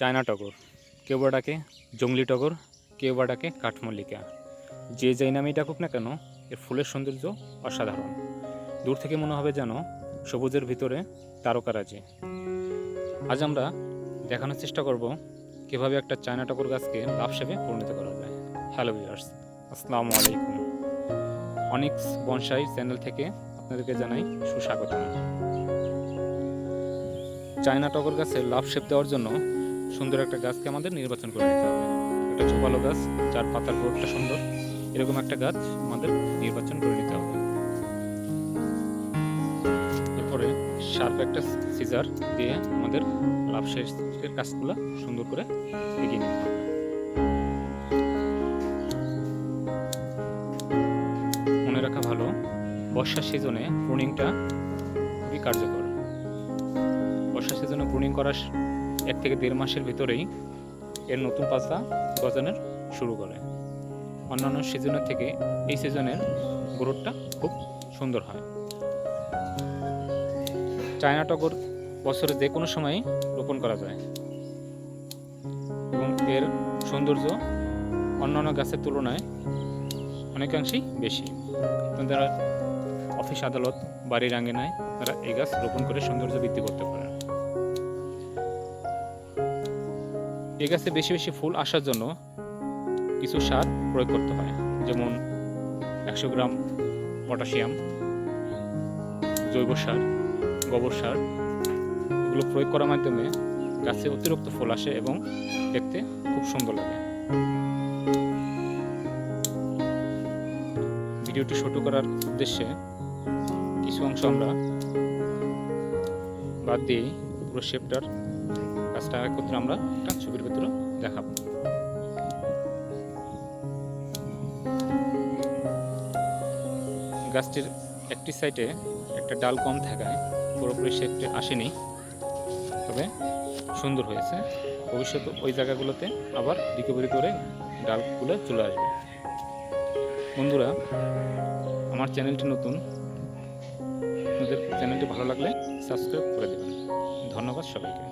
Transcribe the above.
China টগর, কেউ বা ডাকে জঙ্গলি টগর, কেউ বা ডাকে কাঠমল্লিকা। যে যেই নামেই ডাকুক না কেন, এর ফুলের সৌন্দর্য অসাধারণ। দূর থেকে মনে হবে যেন সবুজের ভিতরে তারকারাজি আজ আমরা দেখানোর চেষ্টা করব কীভাবে একটা চায়না টগর গাছকে লাভসাবে পরিণত করা যায়। হ্যালো ভিউয়ার্স আসসালামু আলাইকুম। অনিক্স বনসাই চ্যানেল থেকে আপনাদেরকে জানাই সুস্বাগতম। চায়না টগর গাছের লাভ শেপ দেওয়ার জন্য সুন্দর একটা গাছকে আমাদের নির্বাচন করে নিতে হবে। একটা ঝোপালো গাছ, যার পাতার গ্রোথটা সুন্দর। এরকম একটা গাছ আমাদের নির্বাচন করে নিতে হবে। এরপরে শার্প একটা সিজার দিয়ে আমাদের লাভ শেপের কাজগুলো সুন্দর করে এগিয়ে নিতে হবে। মনে রাখা ভালো বর্ষার সিজনে প্রুনিংটা খুবই কার্যকর। বর্ষা সিজনে প্রুনিং করার এক থেকে দেড় মাসের ভিতরেই এর নতুন পাতা গজানোর শুরু করে। অন্যান্য সিজনের থেকে এই সিজনের গ্রোথটা খুব সুন্দর হয়। চায়না টগর বছরে যে কোনো সময় রোপণ করা যায়। এবং এর সৌন্দর্য অন্যান্য গাছের তুলনায় অনেকাংশেই বেশি। যারা অফিস আদালত, বাড়ির আঙ্গিনায় তারা এই গাছ রোপণ করে সৌন্দর্য বৃদ্ধি করতে পারেন এই গাছে বেশি বেশি ফুল আসার জন্য কিছু সার প্রয়োগ করতে হয়। যেমন একশো গ্রাম পটাশিয়াম, জৈব সার, গোবর সার এগুলো প্রয়োগ করার মাধ্যমে গাছে অতিরিক্ত ফুল আসে এবং দেখতে খুব সুন্দর লাগে। ভিডিওটি ছোট করার উদ্দেশ্যে কিছু অংশ আমরা বাদ দিয়েই পুরো শেপটার কাজটা একত্রে আমরা একটা ছবির ভিতরে দেখাবো। গাছটির একটি সাইডে একটা ডাল কম থাকায় পুরোপুরি শেপটি আসেনি, তবে সুন্দর হয়েছে। ভবিষ্যতে ওই জায়গাগুলোতে আবার রিকভারি করে ডালগুলো চলে আসবে। বন্ধুরা, আমার চ্যানেলটি নতুন আপনাদের চ্যানেলটি ভালো লাগলে সাবস্ক্রাইব করে দেবেন। ধন্যবাদ সবাইকে।